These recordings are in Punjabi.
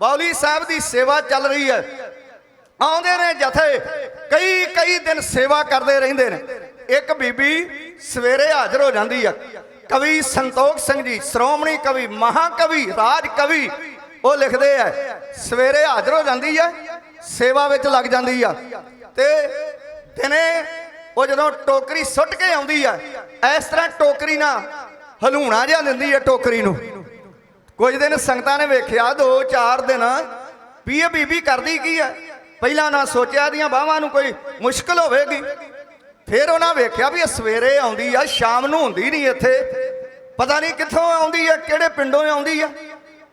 ਬੌਲੀ ਸਾਹਿਬ ਦੀ ਸੇਵਾ ਚੱਲ ਰਹੀ ਹੈ। ਆਉਂਦੇ ਨੇ ਜਥੇ, ਕਈ ਕਈ ਦਿਨ ਸੇਵਾ ਕਰਦੇ ਰਹਿੰਦੇ ਨੇ। ਇੱਕ ਬੀਬੀ ਸਵੇਰੇ ਹਾਜ਼ਰ ਹੋ ਜਾਂਦੀ ਆ। ਕਵੀ ਸੰਤੋਖ ਸਿੰਘ ਜੀ, ਸ਼੍ਰੋਮਣੀ ਕਵੀ, ਮਹਾਕਵੀ, ਰਾਜ ਕਵੀ, ਉਹ ਲਿਖਦੇ ਆ, ਸਵੇਰੇ ਹਾਜ਼ਰ ਹੋ ਜਾਂਦੀ ਆ, ਸੇਵਾ ਵਿੱਚ ਲੱਗ ਜਾਂਦੀ ਆ। ਤੇ ਦਿਨੇ ਉਹ ਜਦੋਂ ਟੋਕਰੀ ਸੁੱਟ ਕੇ ਆਉਂਦੀ ਆ, ਇਸ ਤਰ੍ਹਾਂ ਟੋਕਰੀ ਨਾਲ ਹਲੂਣਾ ਜਿਹਾ ਦਿੰਦੀ ਆ ਟੋਕਰੀ ਨੂੰ। ਕੁਝ ਦਿਨ ਸੰਗਤਾਂ ਨੇ ਵੇਖਿਆ, ਦੋ ਚਾਰ ਦਿਨ ਵੀ ਇਹ ਬੀਬੀ ਕਰਦੀ ਕੀ ਆ? ਪਹਿਲਾਂ ਨਾ ਸੋਚਿਆ ਦੀਆਂ ਬਾਹਾਂ ਨੂੰ ਕੋਈ ਮੁਸ਼ਕਲ ਹੋਵੇਗੀ। ਫਿਰ ਉਹਨਾਂ ਵੇਖਿਆ ਵੀ ਇਹ ਸਵੇਰੇ ਆਉਂਦੀ ਆ, ਸ਼ਾਮ ਨੂੰ ਹੁੰਦੀ ਨਹੀਂ ਇੱਥੇ। ਪਤਾ ਨਹੀਂ ਕਿੱਥੋਂ ਆਉਂਦੀ ਆ, ਕਿਹੜੇ ਪਿੰਡੋਂ ਆਉਂਦੀ ਆ।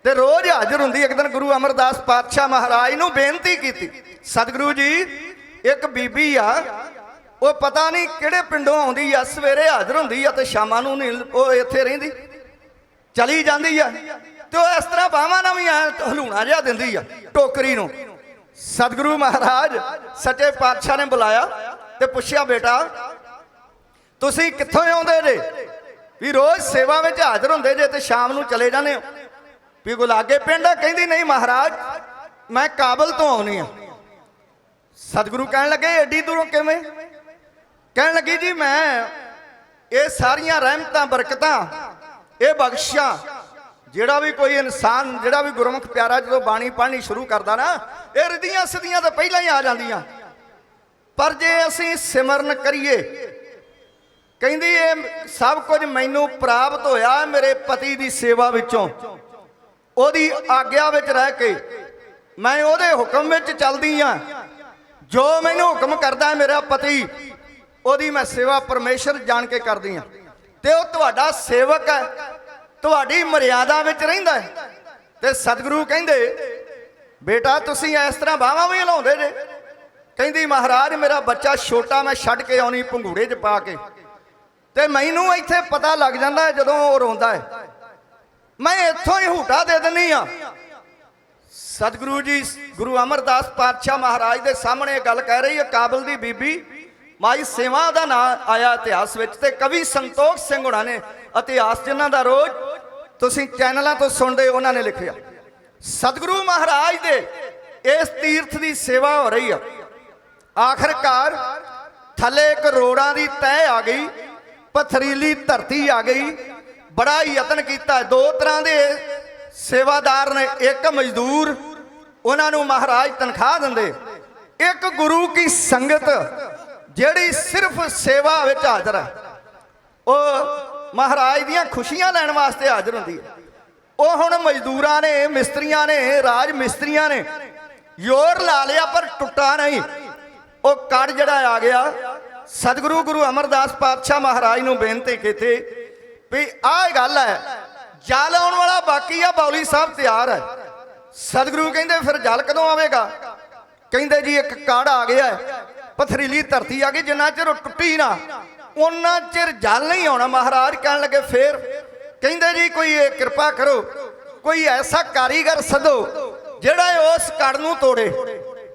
ਤੇ ਰੋਜ਼ ਹਾਜ਼ਰ ਹੁੰਦੀ ਇੱਕ ਦਿਨ ਗੁਰੂ ਅਮਰਦਾਸ ਪਾਤਸ਼ਾਹ ਮਹਾਰਾਜ ਨੂੰ ਬੇਨਤੀ ਕੀਤੀ। ਸਤਿਗੁਰੂ ਜੀ, ਇੱਕ ਬੀਬੀ ਆ, ਉਹ ਪਤਾ ਨਹੀਂ ਕਿਹੜੇ ਪਿੰਡੋਂ ਆਉਂਦੀ ਆ, ਸਵੇਰੇ ਹਾਜ਼ਰ ਹੁੰਦੀ ਆ ਤੇ ਸ਼ਾਮਾਂ ਨੂੰ ਨਹੀਂ, ਉਹ ਇੱਥੇ ਰਹਿੰਦੀ। ਚਲੀ ਜਾਂਦੀ ਆ। ਤੇ ਉਹ ਇਸ ਤਰ੍ਹਾਂ ਬਾਹਾਂ ਨਾਲ ਵੀ ਐ ਹਲੂਣਾ ਜਿਹਾ ਦਿੰਦੀ ਆ, ਟੋਕਰੀ ਨੂੰ। ਸਤਿਗੁਰੂ ਮਹਾਰਾਜ, ਸੱਚੇ ਪਾਤਸ਼ਾਹ ਨੇ ਬੁਲਾਇਆ ਤੇ ਪੁੱਛਿਆ, ਬੇਟਾ, ਤੁਸੀਂ ਕਿੱਥੋਂ ਆਉਂਦੇ ਜੇ? ਵੀ ਰੋਜ਼ ਸੇਵਾ ਵਿੱਚ ਹਾਜ਼ਰ ਹੁੰਦੇ ਜੇ ਤੇ ਸ਼ਾਮ ਨੂੰ ਚਲੇ ਜਾਂਦੇ ਹੋ। ਵੀ ਗੁਲਾਗੇ ਪਿੰਡ ਕਹਿੰਦੀ, ਨਹੀਂ ਮਹਾਰਾਜ, ਮੈਂ ਕਾਬਲ ਤੋਂ ਆਉਣੀ ਆ ਸਤਿਗੁਰੂ ਕਹਿਣ ਲੱਗੇ ਏਡੀ ਦੂਰੋਂ ਕਿਵੇਂ? ਕਹਿਣ ਲੱਗੀ, ਜੀ, ਮੈਂ ਇਹ ਸਾਰੀਆਂ ਰਹਿਮਤਾਂ, ਬਰਕਤਾਂ, ਇਹ ਬਖਸ਼ਾਂ ਜਿਹੜਾ ਵੀ ਕੋਈ ਇਨਸਾਨ, ਜਿਹੜਾ ਵੀ ਗੁਰਮੁਖ ਪਿਆਰਾ ਜਦੋਂ ਬਾਣੀ ਪੜ੍ਹਨੀ ਸ਼ੁਰੂ ਕਰਦਾ ਨਾ, ਇਹ ਰਿਧੀਆਂ ਸਿੱਧੀਆਂ ਤਾਂ ਪਹਿਲਾਂ ਹੀ ਆ ਜਾਂਦੀਆਂ। ਪਰ ਜੇ ਅਸੀਂ ਸਿਮਰਨ ਕਰੀਏ, ਕਹਿੰਦੀ ਇਹ ਸਭ ਕੁਝ ਮੈਨੂੰ ਪ੍ਰਾਪਤ ਹੋਇਆ ਮੇਰੇ ਪਤੀ ਦੀ ਸੇਵਾ ਵਿੱਚੋਂ। ਉਹਦੀ ਆਗਿਆ ਵਿੱਚ ਰਹਿ ਕੇ ਮੈਂ ਉਹਦੇ ਹੁਕਮ ਵਿੱਚ ਚੱਲਦੀ ਆ ਜੋ ਮੈਨੂੰ ਹੁਕਮ ਕਰਦਾ ਮੇਰਾ ਪਤੀ, ਉਹਦੀ ਮੈਂ ਸੇਵਾ ਪਰਮੇਸ਼ਰ ਜਾਣ ਕੇ ਕਰਦੀ ਆ ਤੇ ਉਹ ਤੁਹਾਡਾ ਸੇਵਕ ਹੈ। ਤੁਹਾਡੀ ਮਰਿਆਦਾ ਵਿੱਚ ਰਹਿੰਦਾ ਹੈ। ਤੇ ਸਤਿਗੁਰੂ ਕਹਿੰਦੇ, ਬੇਟਾ, ਤੁਸੀਂ ਇਸ ਤਰ੍ਹਾਂ ਬਾਹਾਂ ਵੀ ਹਿਲਾਉਂਦੇ ਜੇ। ਕਹਿੰਦੀ, ਮਹਾਰਾਜ, ਮੇਰਾ ਬੱਚਾ ਛੋਟਾ, ਮੈਂ ਛੱਡ ਕੇ ਆਉਣੀ ਪੰਘੂੜੇ 'ਚ ਪਾ ਕੇ। ਤੇ ਮੈਨੂੰ ਇੱਥੇ ਪਤਾ ਲੱਗ ਜਾਂਦਾ ਜਦੋਂ ਉਹ ਰੋਂਦਾ ਹੈ। ਮੈਂ ਇੱਥੋਂ ਹੀ ਹੂਟਾ ਦੇ ਦਿੰਨੀ ਆ ਸਤਿਗੁਰੂ ਜੀ, ਗੁਰੂ ਅਮਰਦਾਸ ਪਾਤਸ਼ਾਹ ਮਹਾਰਾਜ ਦੇ ਸਾਹਮਣੇ ਇਹ ਗੱਲ ਕਹਿ ਰਹੀ ਹੈ, ਕਾਬਲ ਦੀ ਬੀਬੀ। ਮਾਈ ਸੇਵਾ ਦਾ ਨਾਂ ਆਇਆ ਇਤਿਹਾਸ ਵਿੱਚ ਤੇ ਕਵੀ ਸੰਤੋਖ ਸਿੰਘ ਹੁਣਾਂ ਨੇ ਇਤਿਹਾਸ ਜਿਨ੍ਹਾਂ ਦਾ ਰੋਜ਼ ਤੁਸੀਂ ਚੈਨਲਾਂ ਤੋਂ ਸੁਣਦੇ ਉਹਨਾਂ ਨੇ ਲਿਖਿਆ, ਸਤਿਗੁਰੂ ਮਹਾਰਾਜ ਦੇ ਇਸ ਤੀਰਥ ਦੀ ਸੇਵਾ ਹੋ ਰਹੀ ਆ। ਆਖਰਕਾਰ ਥੱਲੇ ਰੋੜਾਂ ਦੀ ਤਹਿ ਆ ਗਈ, ਪਥਰੀਲੀ ਧਰਤੀ ਆ ਗਈ, ਬੜਾ ਯਤਨ ਕੀਤਾ। ਦੋ ਤਰ੍ਹਾਂ ਦੇ ਸੇਵਾਦਾਰ ਨੇ, ਇੱਕ ਮਜ਼ਦੂਰ, ਉਹਨਾਂ ਨੂੰ ਮਹਾਰਾਜ ਤਨਖਾਹ ਦਿੰਦੇ। ਇੱਕ ਗੁਰੂ ਕੀ ਸੰਗਤ ਜਿਹੜੀ ਸਿਰਫ ਸੇਵਾ ਵਿੱਚ ਹਾਜ਼ਰ ਹੈ ਉਹ ਮਹਾਰਾਜ ਦੀਆਂ ਖੁਸ਼ੀਆਂ ਲੈਣ ਵਾਸਤੇ ਹਾਜ਼ਰ ਹੁੰਦੀ ਹੈ। ਉਹ ਹੁਣ ਮਜ਼ਦੂਰਾਂ ਨੇ, ਮਿਸਤਰੀਆਂ ਨੇ, ਰਾਜ ਮਿਸਤਰੀਆਂ ਨੇ, ਜ਼ੋਰ ਲਾ ਲਿਆ ਪਰ ਟੁੱਟਾ ਨਹੀਂ। ਉਹ ਕੜ ਜਿਹੜਾ ਆ ਗਿਆ, ਸਤਿਗੁਰੂ ਗੁਰੂ ਅਮਰਦਾਸ ਪਾਤਸ਼ਾਹ ਮਹਾਰਾਜ ਨੂੰ ਬੇਨਤੀ ਕੀਤੀ ਵੀ ਆਹ ਗੱਲ ਹੈ, ਜਲ ਆਉਣ ਵਾਲਾ ਬਾਕੀ ਆ, ਬੌਲੀ ਸਾਹਿਬ ਤਿਆਰ ਹੈ। ਸਤਿਗੁਰੂ ਕਹਿੰਦੇ ਫਿਰ ਜਲ ਕਦੋਂ ਆਵੇਗਾ? ਕਹਿੰਦੇ ਜੀ ਇੱਕ ਕੜ ਆ ਗਿਆ ਪਥਰੀਲੀ ਧਰਤੀ ਆ ਗਈ, ਜਿੰਨਾ ਚਿਰ ਉਹ ਟੁੱਟੀ ਨਾ ਉਹਨਾਂ ਚਿਰ ਜਲ ਨਹੀਂ ਆਉਣਾ ਮਹਾਰਾਜ, ਕਹਿਣ ਲੱਗੇ ਫੇਰ। ਕਹਿੰਦੇ ਜੀ, ਕੋਈ ਇਹ ਕਿਰਪਾ ਕਰੋ, ਕੋਈ ਐਸਾ ਕਾਰੀਗਰ ਸਦੋ, ਜਿਹੜਾ ਉਸ ਕੜ ਨੂੰ ਤੋੜੇ।